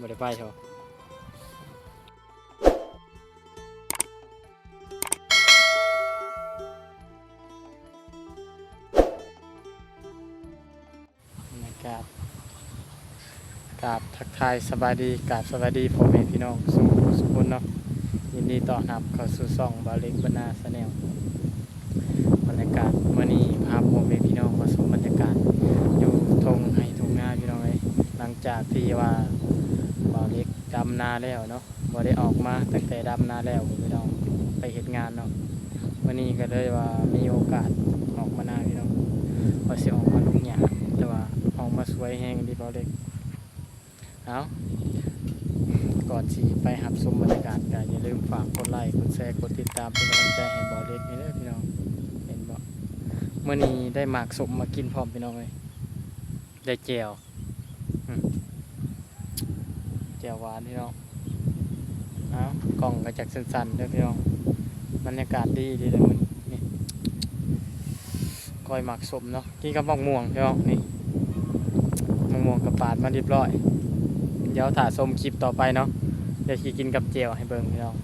บ่ได้ไปเถอะบรรยากาศกราบทักทายสบายดีกราบสวัสดีพ่อแม่พี่น้องสุขสุขคนเนาะยินดีต้อนรับเข้าสู่ซ่องบาเล็กบรรณาสแนลบรรยากาศมื่อนี้พาพ่อแม่พี่น้องมาชมบรรยากาศอยู่ทงให้ทงนาพี่น้องเลยหลังจากที่ว่า ดำนาแล้วเนาะบ่ได้ออกมาตั้งแต่ดำนาแล้วพี่น้องไปเห็นงานเนาะวันนี้ก็เลยว่ามีโอกาสออกมานาพี่น้องว่าสิออกมาลุกหยาแต่ว่าออกมาสวยแห้งดีบ่าวเล็กเอาก่อนสิไปหับชมบรรยากาศก็อย่าลืมฝากกดไลค์กดแชร์กดติดตามเป็นกำลังใจให้บ่าวเล็กนี่เด้อพี่น้องเห็นบ่เมื่อนี้ได้หมากสมมากินพร้อมพี่น้องเลยได้แจว แจวหวานพี่น้องเอากล่องก็จกสั้นๆเด้อพี่น้องบรรยากาศดีดีเลยมันนี่ก้อยหมักสมเนาะกินกับมะม่วงพี่น้องนี่มะม่วงกับปาดมาเรียบร้อย เดี๋ยวถ่าชมคลิปต่อไปเนาะเดี๋ยวขี่กินกับเจียวให้เบิ่งพี่น้อง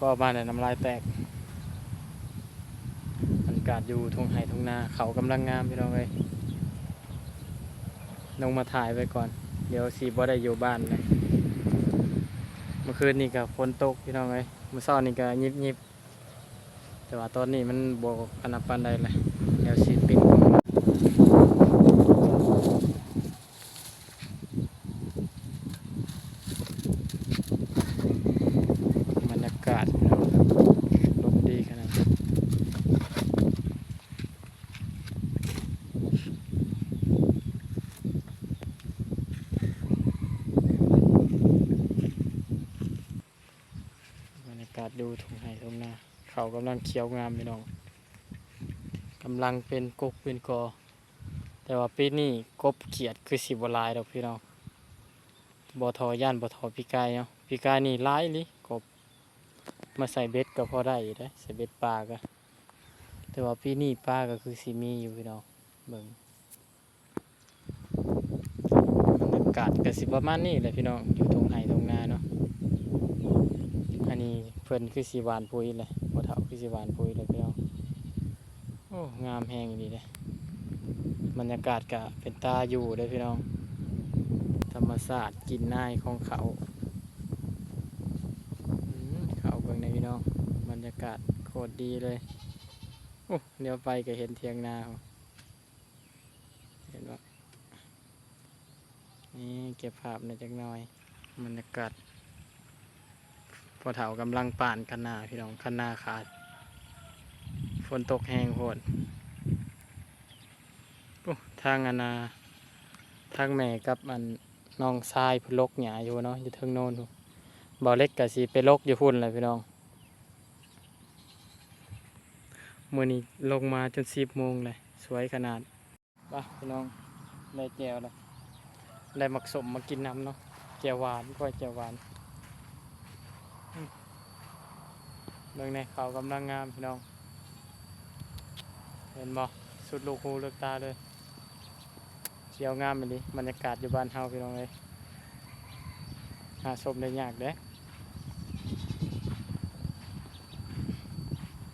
ก็มาแต่น้ำลายแตกบรรยากาศอยู่ทุ่งไห่ทุ่งนาเขากำลังงามพี่น้องเลยลงมาถ่ายไว้ก่อน เดี๋ยวสีบ่ได้อยู่บ้านเลยเมื่อคืนนี่ก็ฝนตกพี่น้องเลยเมื่อเช้านี่ก็ยิบยิบแต่ว่าตอนนี้มันบกขนาดปานใดเลยเดี๋ยวสีปิดกล้องบรรยากาศพี่น้องลมดีขนาดนั้นบรรยากาศดูทุ่งไห่ทุ่งนาเขากำลังเขียวงามพี่น้องกำลังเป็นกกเป็นกอ แต่ว่าปีนี้กบเขียดคือสิบลายดอกพี่น้องบ่ทอย่านบ่ทอพี่กายเนาะพี่กายนี่หลายลิกบมาใส่เบ็ดก็พอได้อยู่ได้ใส่เบ็ดปลาก็แต่ว่าปีนี้ปลาก็คือสิมีอยู่พี่น้องเบิ่งบรรยากาศก็สิประมาณนี้แหละพี่น้องอยู่ตรงไห่ตรงนาเนาะอันนี้เพิ่นคือสีหวานปุ๋ยเลย เฒ่าคือสีหวานปุ๋ยเลยพี่น้องโอ้งามแฮงดีเลยบรรยากาศก็เป็นตาอยู่เลยพี่น้อง ธรรมศาสตร์กินน่ายของเขาเขาเบิ่งในพี่น้องบรรยากาศโคตรดีเลยโอ้เดี๋ยวไปก็เห็นเทียงนาเขาเห็นว่านี่เก็บภาพในอยจักหน่อยบรรยากาศ พอเถากำลังป่านคันนาพี่น้องคันนาขาด ฝนตกแห้งโหดทางอันนาทางแม่กับอันน้องทรายพลกหยาอยู่เนาะอยู่เทิงโน่นบ่อเล็กกะสิไปลกอยู่พุ่นเลยพี่น้องมื่อนี้ลงมาจนสิบโมงเลยสวยขนาดป่ะพี่น้องได้แจวแล้วได้หมักสมมากินน้ำเนาะแจวหวานก้อยแจวหวานอืม เบิ่งในเขากำลังงามพี่น้อง เห็นบ่สุดลูกหูลูกตาเลยเขียวงามเลยบรรยากาศอยู่บ้านเฮาพี่น้องเลยหาชมได้ยากเด้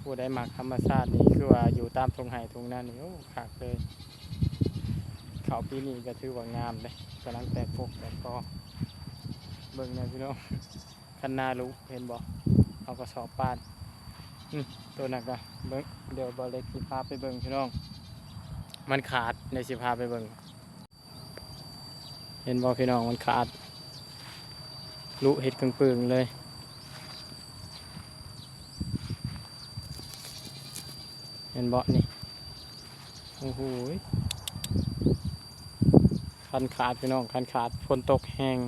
ผู้ใดมักธรรมชาตินี่คือว่าอยู่ตามทงไห่ทงนานี่โอ้ขากเลยเขาปีนี้ก็ถือว่างามเลยกำลังแตกพกแตกกอเบิ่งนะพี่น้องคันนาลูกเห็นบ่ เอากระสอบปานตัวนั้นก็เบิ่งเดี๋ยวบอเล็กสิพาไปเบิ่งพี่น้อง มันขาดในสิพาไปเบิ่งเห็นบ่พี่น้องมันขาดลุเห็ดกังปึงเลยเห็นเบาะนี่โอ้โหคันขาดพี่น้องคันขาดฝนตกแห้ง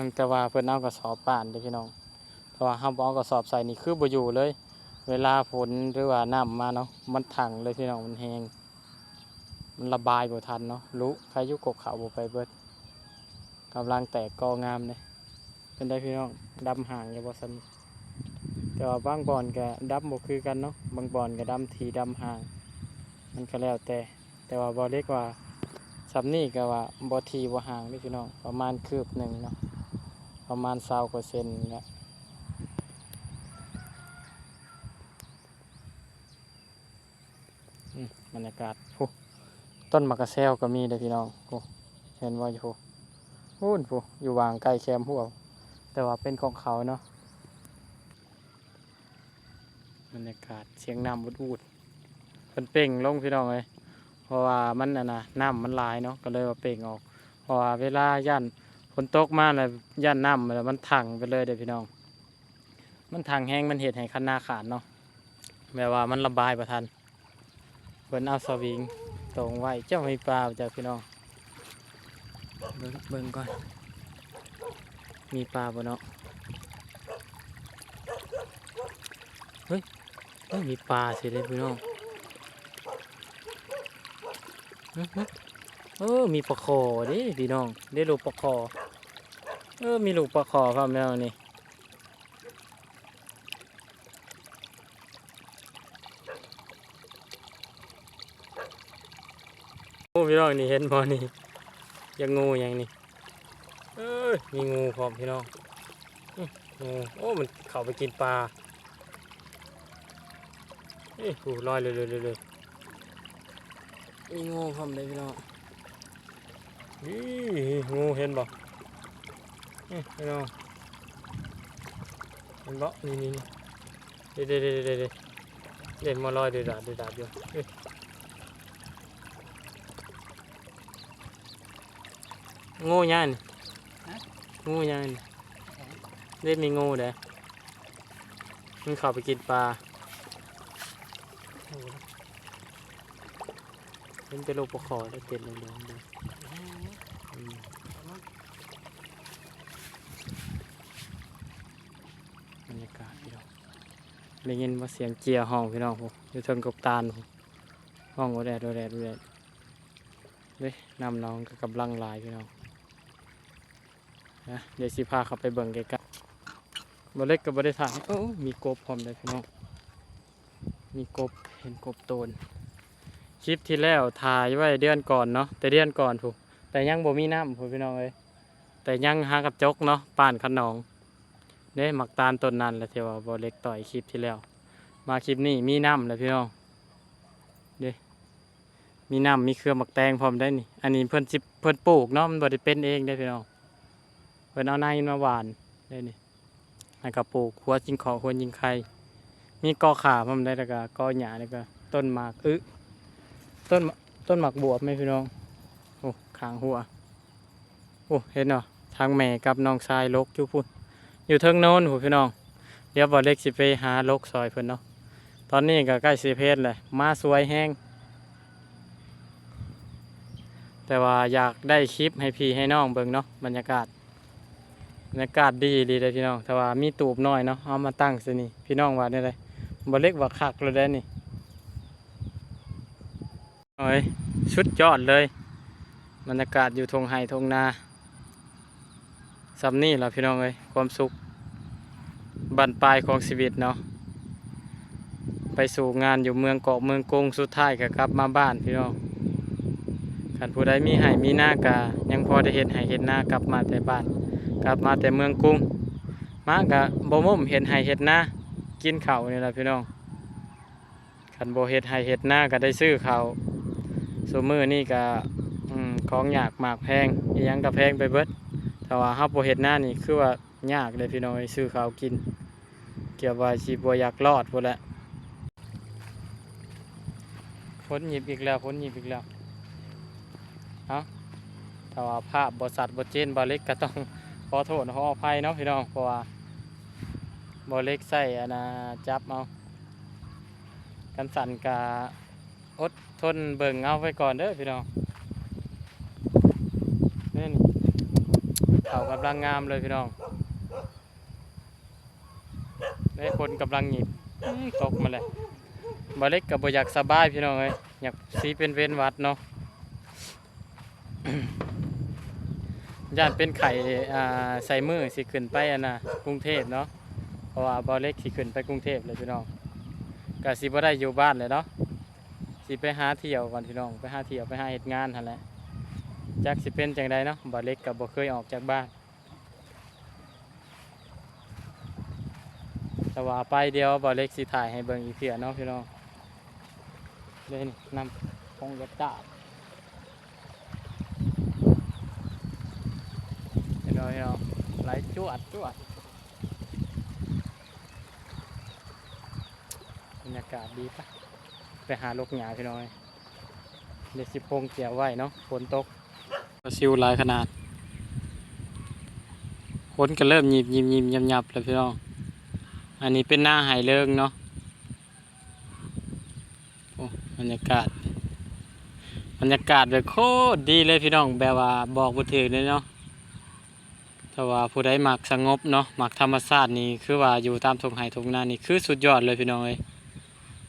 อันแต่ว่าเพิ่นเอากระสอบป่านเด้อพี่น้องเพราะว่าห้ามเอากระสอบใส่นี่คือบ่อยู่เลย เวลาฝนหรือว่าน้ำมาเนาะมันถังเลยพี่น้องมันแห้งมันระบายบ่ทันเนาะรู้ใครอยุกกเขาบ่ไปเบิดกำลังแตกกองามเลยเป็นได้พี่น้องดำห่างอย่าบ่ซันแต่ว่าบางบอนก็ดำบ่คือกันเนาะบางบอนก็ดำทีดำห่าง มันก็แล้วแต่ แต่ว่าบ่เล็กว่าสำนี่ก็ว่าบ่ทีบ่ห่างนี่พี่น้องประมาณคืบหนึ่งเนาะ ประมาณ20%กว่าเซนเนี่ยอืมบรรยากาศโอ้ต้นมะกะแซวก็มีเด้อพี่น้องโอ้เห็นว่าอยู่โอ้นผู้อยู่วางใกล้แคมหัวแต่ว่าเป็นของเขาเนาะบรรยากาศเสียงน้ำวูดๆเป็นเป่งลงพี่น้องเลยเพราะว่ามันน่ะนะน้ำมันลายเนาะก็เลยว่าเป่งออกเพราะว่าเวลาย่าน ฝนตกมาเลยย่านน้ำแล้วมันถังไปเลยเด้อพี่น้อง มันถังแห้งมันเห็ดให้คันนาขาดเนาะแบบว่ามันระบายประทันเพิ่นเอาสวิงตรงไว้เจ้ามีปลาจ้ะพี่น้องเบิ่งเบิ่งก่อน มีปลาบ่เนาะเฮ้ยเฮ้ยมีปลาสิเลยพี่น้องอื้อหือเออมีปลาคอเดิพี่น้องได้ลูกปลาคอ เออ มีลูกปลาคอครับแมวนี่โอ้พี่น้องนี่เห็นพอนี่ยังงูอย่างนี้เอ้ยมีงูพร้อมพี่น้องงูโอ้มันเข้าไปกินปลาเอ้ยโอ้ลอยเลยเลยเลยเลยมีงูพร้อมเลยพี่น้องนี่งูเห็นบ่ นี่พี่น้องเห็นบ่นี่นี่นี่เด็ดเด็ดเด็ดเด็ดเด็ดเด่นมาลอยเดือดดาดเดือดดาดอยู่เอ้ยงูยันงูยันเล่นมีงูเด้อมันเข้าไปกินปลาเป็นโรคปะคอได้เป็นเลยน้องดูอืมบ รยากาศพี่น้องได้ยินว่าเสียงเจียห้องพี่น้องผมอยู่เทิงกบตาลผมห้องโอแดดโอแดดโอแดดเด้นำน้องก็กำลังลายพี่น้องนะเดี๋ยวสิพาเขาไปเบิ่งใกลๆบ่เล็กก็บ่ได้ถ่ายโอ้มีกบพร้อมเลยพี่น้องมีกบเห็นกบโตนคลิปที่แล้วถ่ายไว้เดือนก่อนเนาะแต่เดือนก่อนถูกแต่ยังบ่มีน้ำพูพี่น้องเอ้ยแต่ยังหากับจกเนาะป่านขนอง เด้หมักตาลต้นนั้นและที่ว่าบเล็กต่อยคลิปที่แล้ว มาคลิปนี้มีน้ำเลยพี่น้องเด้มีน้ำมีเครือหมักแตงพร้อมได้นี่ อันนี้เพิ่นสิเพิ่นปลูกเนาะมันบ่ได้เป็นเองได้พี่น้องเพิ่นเอาในมาหวานได้นี่แล้วก็ปลูกหัวจิงขอหัวจิงไข่มีกอขาพร้อมได้แล้วก็กอหญ้าแล้วก็ต้นหมากอึต้นต้นหมักบวบไหมพี่น้องโอ้ขางหัวโอ้เห็นเนาะทางแม่กับน้องชายลกอยู่พุ่น อยู่เทิงโน้นหูพี่น้อง เดี๋ยวบอเล็กสิไปหาลกซอยเพิ่นเนาะ ตอนนี้ก็ใกล้สีเพศเลยมาสวยแห้ง แต่ว่าอยากได้คลิปให้พี่ให้น้องเบิ่งเนาะบรรยากาศ บรรยากาศดีดีเลยพี่น้อง แต่ว่ามีตูบน้อยเนาะ เอามาตั้งสินี่พี่น้องว่าเนี่ยเลยบอเล็กว่าคักเลยได้นี่โอ้ยชุดยอดเลยบรรยากาศอยู่ทงไห่ทงนาสำนี่แหละพี่น้องเอ้ยความสุข บันปลายของชีวิตเนาะไปสู่งานอยู่เมืองเกาะเมืองกงสุดท้ายก็กลับมาบ้านพี่น้องขันผู้ใดมีไห่มีหน้ากายังพอได้เห็นไห่เห็นหน้ากลับมาแต่บ้าน กลับมาแต่เมืองกรุงมากะบ่มุมเห็นไห่เห็ดหน้ากินเข้านี่แหละพี่น้องขันโบเห็ดไห่เห็ดหน้าก็ได้ซื้อเขาสมือนี่ก็ของอยากหมากแพงยังก็แพงไปเบิดแต่ว่าฮับโบเฮ็ดหน้านี่คือว่ายากเลยพี่น้อยซื้อเขากิน เกี่ยวว่าชีบัอยากรอดพุ่นแหละฝนหยิบอีกแล้วฝนหยิบอีกแล้วเอาแต่ว่าภาพบริษัทบเจนบอเล็กก็ต้องขอโทษขออภัยเนาะพี่น้องเพราะว่าบอเล็กใส่อนนะจับเอากันสั่นกาอดทนเบิ่งเอาไว้ก่อนเด้อพี่น้องนี่นี่เขากำลังงามเลยพี่น้อง ได้คนกำลังหยิบตกมาเลยบาเล็กกับบอยากสบายพี่น้องเอ้ยอยากสีเป็นเวนวัดเนาะญาติเป็นไข่ใส่มือสิขึ้นไปอะนะกรุงเทพเนาะเพราะว่าบอเล็กสิขึ้นไปกรุงเทพเลยพี่น้องก็สิบ่ได้อยู่บ้านเลยเนาะสิไปหาเที่ยวก่อนพี่น้องไปหาเที่ยวไปหาเหตุงานหั่นแหละจักสิเป็นจังใดเนาะบอเล็กก็บ่เคยออกจากบ้าน แต่ว่าไปเดียวบอเล็กสิถ่ายให้เบิ่งอีกเที่ยเนาะพี่น้องเล่นนำพงยดาบพี่น้องพี่น้องไหลจวดจวดบรรยากาศดีปะไปหาลูกหยาพี่น้อยเดี๋ยสิพงเกี่ยวไว้เนาะฝนตกปลาซิวหลายขนาดฝนก็เริ่มหยิบหยิบหยิบยับยับแล้วพี่น้อง อันนี้เป็นหน้าหายเลิงเนาะโอ้บรรยากาศ บรรยากาศแบบโคตรดีเลยพี่น้องแบบว่าบอกบ่ถึงเลยเนาะแต่ว่าผู้ใดมักสงบเนาะมักธรรมชาตินี่คือว่าอยู่ตามทุ่งไห่ทุ่งนานี่คือสุดยอดเลยพี่น้องเอ้ย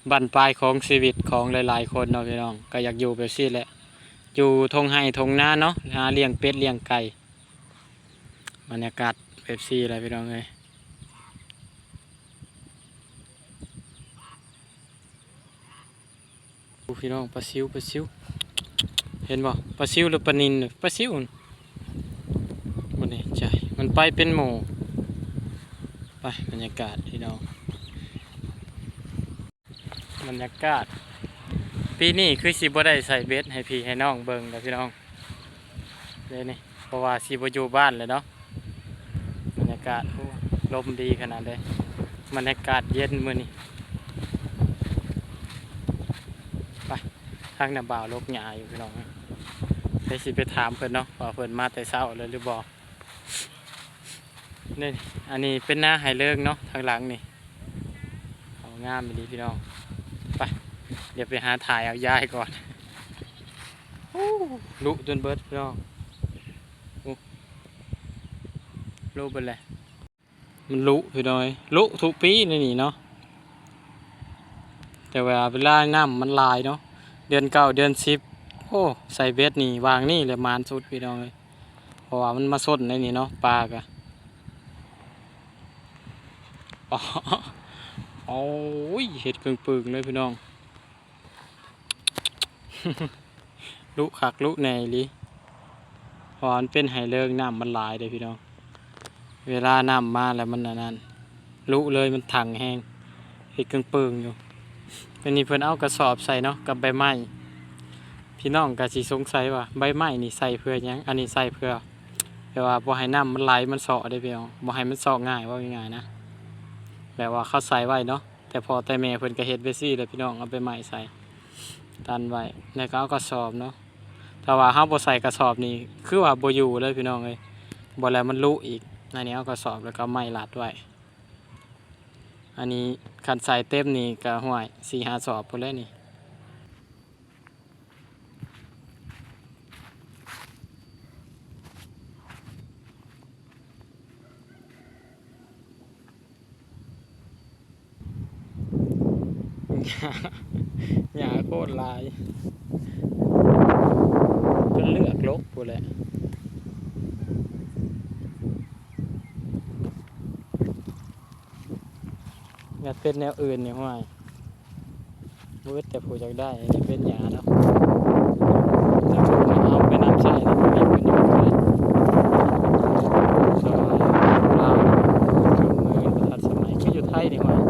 บั้นปลายของชีวิตของหลายๆคนเนาะพี่น้องก็อยากอยู่แบบนี้แหละ อยู่ทงไห่ทงนาเนาะหาเลี้ยงเป็ดเลี้ยงไก่บรรยากาศแบบนี้เลยพี่น้องเอ้ย ดู พี่น้องปลาซิวปลาซิว เห็นบ่ปลาซิวหรือปลานินปลาซิวมันนี่ใจมันไปเป็นหมูไปบรรยากาศพี่น้องบรรยากาศ ปีนี้คือสิบ่ได้ใส่เบ็ดให้พี่ให้น้องเบิ่งแล้วพี่น้องเลยนี่เพราะว่าสิบ่อยู่บ้านเลยเนาะบรรยากาศลมดีขนาดเลยบรรยากาศเย็นมื้อนี้ ทางน้ำบ่าวลกหยาอยู่พี่น้องไปสิไปถามเพิ่นเนาะว่าเพิ่นมาแต่เช้าเลยหรือบ่นี่อันนี้เป็นหน้าไฮเลิกเนาะทางหลังนี่เอางามไปดีพี่น้องไปเดี๋ยวไปหาถ่ายเอายายก่อนโอ้ลุจนเบิร์ดพี่น้องลุเบิดเลยมันลุพี่น้อยลุทุกปีนี่นี่เนาะแต่เวลาเวลาน้ำมันลายเนาะ เดือนเก้าเดือนสิบโอ้ใส่เบ็ดนี่วางนี่เลยมานสุดพี่น้องเลยเพราะว่ามันมาสดในนี่เนาะปลากะโอ้ยเห็ดเกึ่งปึงเลยพี่น้องลุขักลุแหนลิเพราะมันเป็นไห้เลิงน้ำมันหลายเลยพี่น้อง เวลาน้ำมาแล้วมันนั่นลุเลยมันถังแห้งเห็ดเกึ่งปึงอยู่ เป็นนี่เพิ่นเอากระสอบใส่เนาะกับใบไม้พี่น้องก็สิสงสัยว่าใบไม้นี่ใส่เพื่อหยังอันนี้ใส่เพื่อแปลว่าบ่ให้น้ำมันไหลมันเสาะได้เพี่น้องบ่ให้มันเสาะง่ายว่าง่ายนะแบบว่าเขาใส่ไว้เนาะแต่พอแต่แม่เพิ่นก็เฮ็ดไว้ซี่เลยพี่น้องเอาใบไม้ใส่ตันไว้แล้วก็เอากระสอบเนาะถ้าว่าเฮาบ่ใส่กระสอบนี่คือว่าบ่อยู่เลยพี่น้องเอ้ยบ่แล้วมันลุอีกอันนี้เอากระสอบแล้วก็ไม้ลัดไว้ อันนี้คันสายเต็มนี่ก็ห่วยสี่หาสอบพอแล้วนี่ หญ้าโคตรหลายจนเลือกลกพุ่นแหละอยาก เป็นแนวอื่นเนี่ยห่วยมืดแต่ผู้อยากได้อันนี้เป็นหญ้าเนาะจะถูกเอาไปน้ำใส่แล้วมีประโยชน์เลยสมัยเราเครื่องมือประทัดสมัยก็อยู่ไทยนี่ห่วย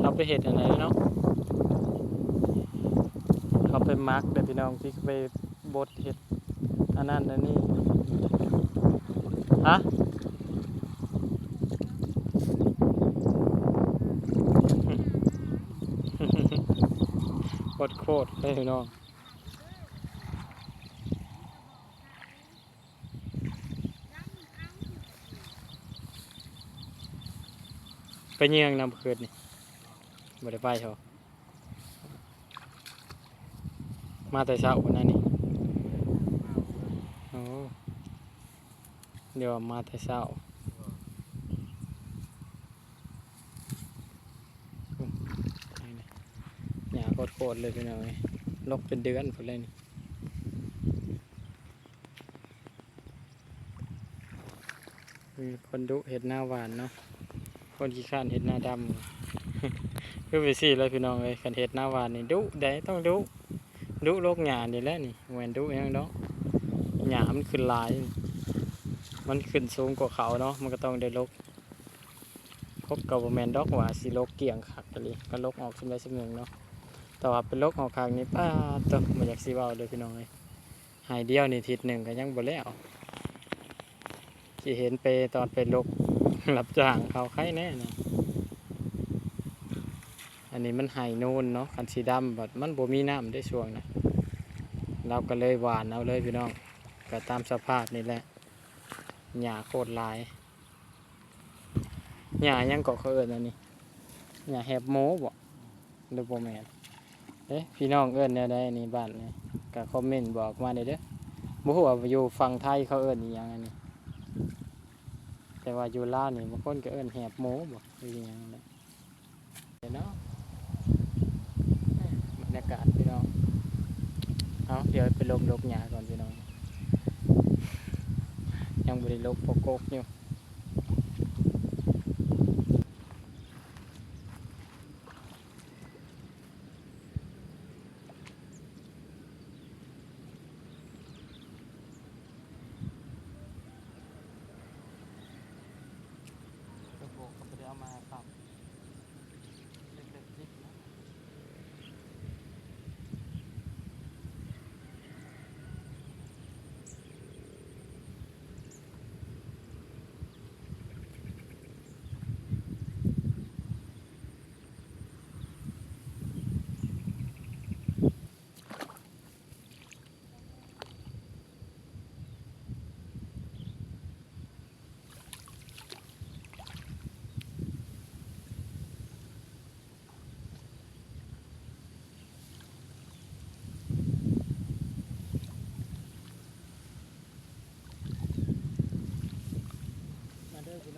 เราไปเห็ดอะไรเนาะเขาไปมาร์กแต่พี่น้องที่ไปบดเห็ดอันนั้นอันนี้ฮะ โค ตรโคตรเลยพี่น้องไปเยี่ยงนำคืนนี่บ่ได้ไปเถอะมาแต่เช้าวันนั้นนี่โอ้เดี๋ยวมาแต่เช้าอืมนี่ยโคตรเลยพี่น้อง ลกเป็นเดือนพุ่นเลยนี่มีคนดุเห็ดหน้าหวานเนาะ คนขี้ข้านเห็ดหน้าดำคือไปสิเลยพี่น้องเลยคันเห็ดหน้าหวานนี่ดุได้ต้องดุดุโรคหยานี่แหละนี่เหมือนดุยังเนาะหยามันขึ้นหลาย มันขึ้นสูงกว่าเขาเนาะ มันก็ต้องได้ลกครบกับแมนดอกว่าสิลกเกี่ยงขักกันเลยก็ลกออกสมได้สมหนึ่งเนาะ แต่ว่าเป็นลกออกข้างนี้ป้าตกมาอยากสิเว้าเลยพี่น้องเลยหายเดียวนี่ทิศหนึ่งก็ยังบ่แล้วที่เห็นไปตอนไปลกรับจ้างเขาใครแน่นะอันนี้มันไห้นูนเนาะคันสีดำแบบมันบ่มีน้ำได้ช่วงนะเราก็เลยหวานเอาเลยพี่น้องก็ตามสภาพนี่แหละหญ้าโคตรลายหญ้ายังเกาะเขาเอิญอันนี้หญ้าแฮบโมบ่หรือบ่แม่น เอ๊ะพี่น้องเอิญแนวใดอันนี้บ้านนี่ก็คอมเมนต์บอกมาได้เด้อบ่ฮู้ว่าอยู่ฝั่งไทยเขาเอิญอีหยังอันนี้ แต่ว่าอยู่ลาวนี่บางคนก็เอิ้นแหบหมูบ่หรือหยังนะเดี๋ยวเนาะบรรยากาศพี่น้องเอาเดี๋ยวไปลมลกหญ้าก่อนพี่น้องยังบ่ได้ลกปกกกอยู่ปกกกก็บ่ได้เอามาครับเล็กๆนิดนะ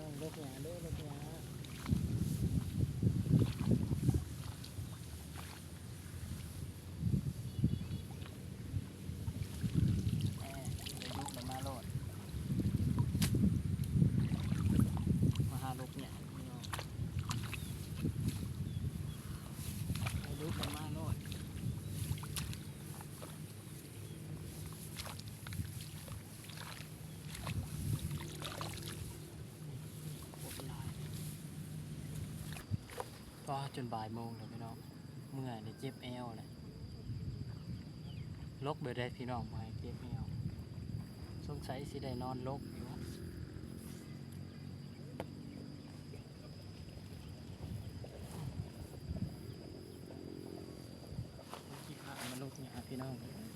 มาเด้อพี่น้องลกหญ้าเด้อลกหญ้าแหม่ได้ยุกแล้วมาโลด มาหาลูกเนี่ยพี่น้องให้ลูกมันมาโลดโคตรหลายก็ จนบ่ายโมงเลยพี่น้องเมื่อยเลยเจ็บเอวเลยลกเบิดได้พี่น้องมาเจ็บเอวสงสัยสิได้นอนลกอยู่ ขี้ขามาลูกเนี่ยพี่น้องนี่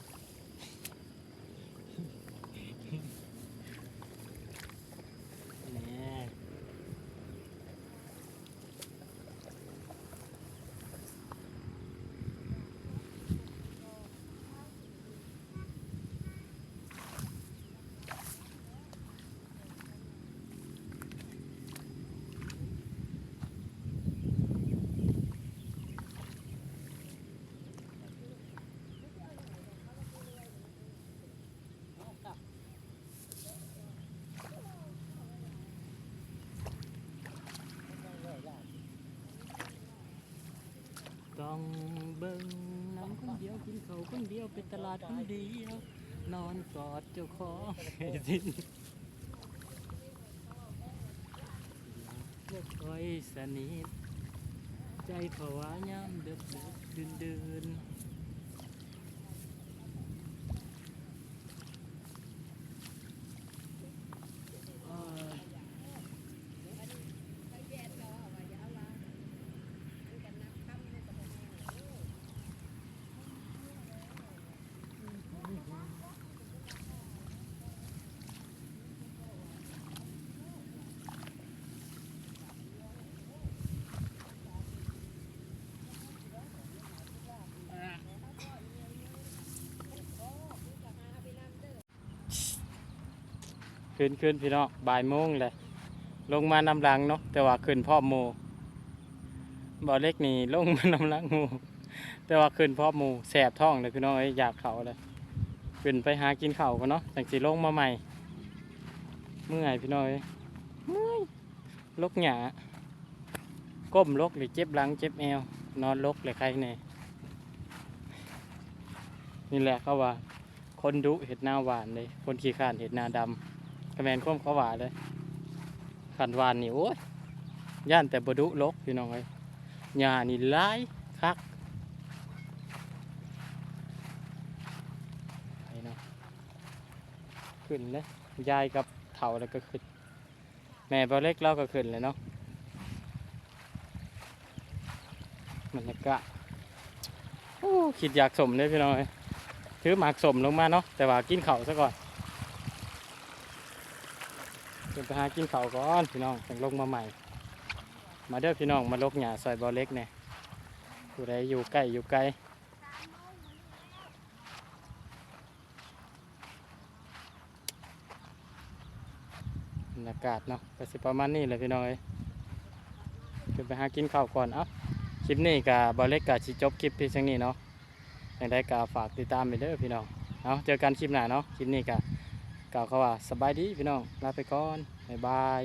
ต้ องเบิ่งหน้ำคนเดียวกินเขาวคนเดียวไปตลาดคนเดียวนอนกอดเจ้าของให้สิ้นพวกคอยสนิทใจภาวายามเดือดเดือดดืนเดื่น ขึ้นขึ้นพี่น้องบ่ายโมงเลยลงมานำหลังเนาะแต่ว่าขึ้นพ่อโมบ่อเล็กนี่ลงมานำหลังหมูแต่ว่าขึ้นพ่อหมูแสบท้องเลยพี่น้องเอ้ยอยากเขาเลยขึ้นไปหากินเข้ากันเนาะแต่งสีลงมาใหม่ เมื่อยพี่น้องเอ้ยเมื่อยลกหยาก้มลกหรือเจ็บหลังเจ็บแอวนอนลกเลยใครแน่นี่แหละเขาว่า คนดุเห็ดหน้าหวานเลย คนขี้ข้านเห็ดหน้าดำ แมนข้มเขาหวาเลยขันวานนี่โอ้ยย่านแต่บดุลกพี่น้องเลยหญ้านี่ลายคักไปเนาะขึ้นเลยยายกับเถ่าแล้วก็ขึ้น แม่บอเล็กเราก็ขึ้นเลยเนาะบรรยากาศโอ้คิดอยากสมเลยพี่น้องเอ้ยถือหมากสมลงมาเนาะแต่ว่ากินเข่าซะก่อน เดี๋ยวไปหากินเขาวก่อนพี่น้องถึงลงมาใหม่ มาเด้อพี่น้องมาลกหญ้าซอยบอเล็กเนี่ยผู้ใดอยู่ใกล้อยู่ไกลบรรยากาศเนาะก็สิประมาณนี้เลยพี่น้องเอ้ยเดี๋ยวไปหากินข้าวก่อนเอ้าคลิปนี้กับบอเล็กกับชิจบคลิปเพียงเท่านี้เนาะอย่างไรก็ฝากติดตามไปเด้อพี่น้องเอาเจอกันคลิปหน้าเนาะคลิปนี้ก็ กล่าวเขาว่าสบายดีพี่น้องลาไปก่อนบ๊ายบาย